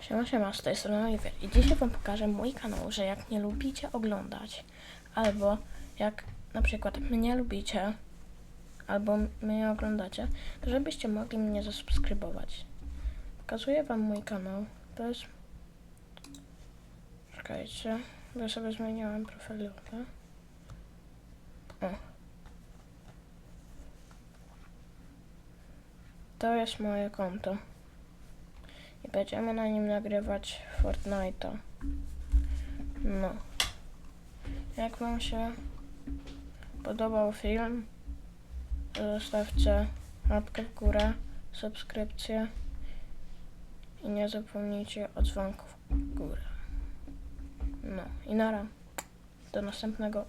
Siema, siema, z tej strony Oliver i dzisiaj wam pokażę mój kanał, że jak nie lubicie oglądać, albo jak na przykład mnie lubicie, albo mnie oglądacie, to żebyście mogli mnie zasubskrybować. Pokazuję wam mój kanał, to jest... Czekajcie, bo sobie zmieniałem profilówkę. O. To jest moje konto. I będziemy na nim nagrywać Fortnite'a. No. Jak Wam się podobał film, zostawcie łapkę w górę, subskrypcję i nie zapomnijcie o dzwonku w górę. No i nara. Do następnego